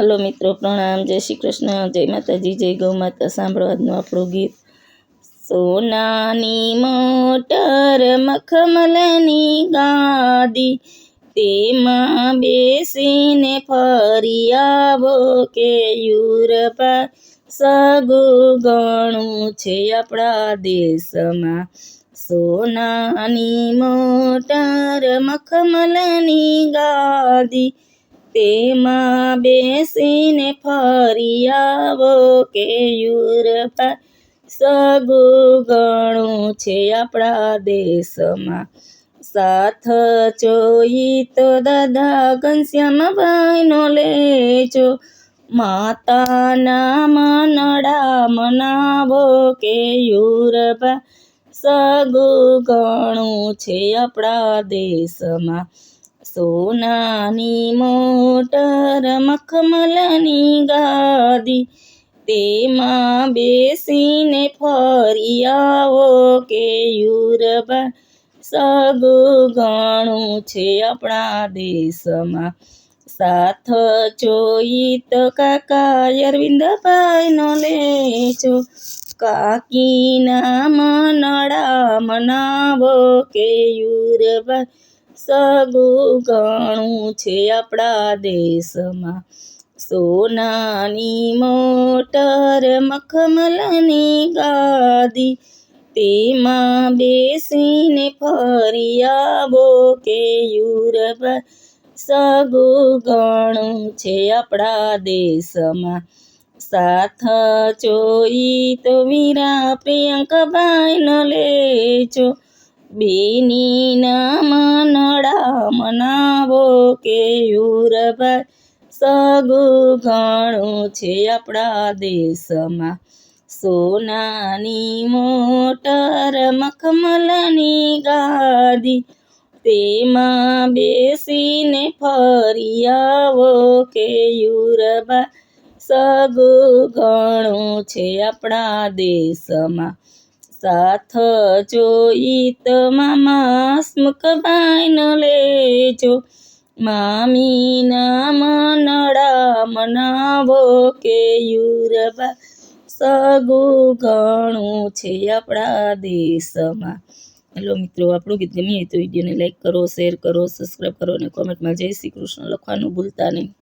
Hello મિત્રો, પ્રણામ, જય શ્રી કૃષ્ણ, જય માતાજી, જય ગૌ માતા, સાંભળો આપણું ગીત. સોનાની મોટર મખમલની ગાદી તેમાં બેસીને ફરી આવો કે યુરપા સગુ ગણું છે આપણા દેશમાં. સોનાની મોટર મખમલની ગાદી તેમાં બેસીને ફરી આવો કે યુરપા સગુ ગણું છે આપણા દેશમાં. સાથ જોઈ તો દાદા ઘનશ્યામભાઈનો લેજો. માતાના મનડા મનાવો કે યુરપા સગુ ગણું છે આપણા દેશમાં. સોનાની મોટર મખમલની ગાદી, તેમાં બેસીને ફરી આવો કે યુરબા સગું ઘણું છે આપણા દેશમાં. સાથ જોઈ તો કાકા અરવિંદભાઈનો લેજો. કાકીના મનડા મનાવો કે યુરબા સગું ઘણું છે આપણા દેશમાં. સોનાની મોટર મખમલની ગાદી, તેમાં બેસીને ફરી આવો કે યુરપ. સગું ઘણું છે આપણા દેશમાં. સાથ જોઈ તો વીરા પ્રિયંકભાઈનો લેજો. બેનીના નડા મનાવો કે યુરભાઈ સગું ઘણું છે આપણા દેશમાં. સોનાની મોટર મખમલની ગાદી. તેમાં બેસીને ફરી આવો કે યુરબા સગું ઘણું છે આપણા દેશમાં. સાથ જોઈ તો મામા ન લેજો મામીના મનડા મનાવો કે યુરબા સગું ઘણું છે આપણા દેશમાં હેલો મિત્રો આપણું ગીત ગમીએ તો વિડીયોને લાઈક કરો શેર કરો સબસ્ક્રાઈબ કરો અને કોમેન્ટમાં જય શ્રી કૃષ્ણ લખવાનું ભૂલતા નહીં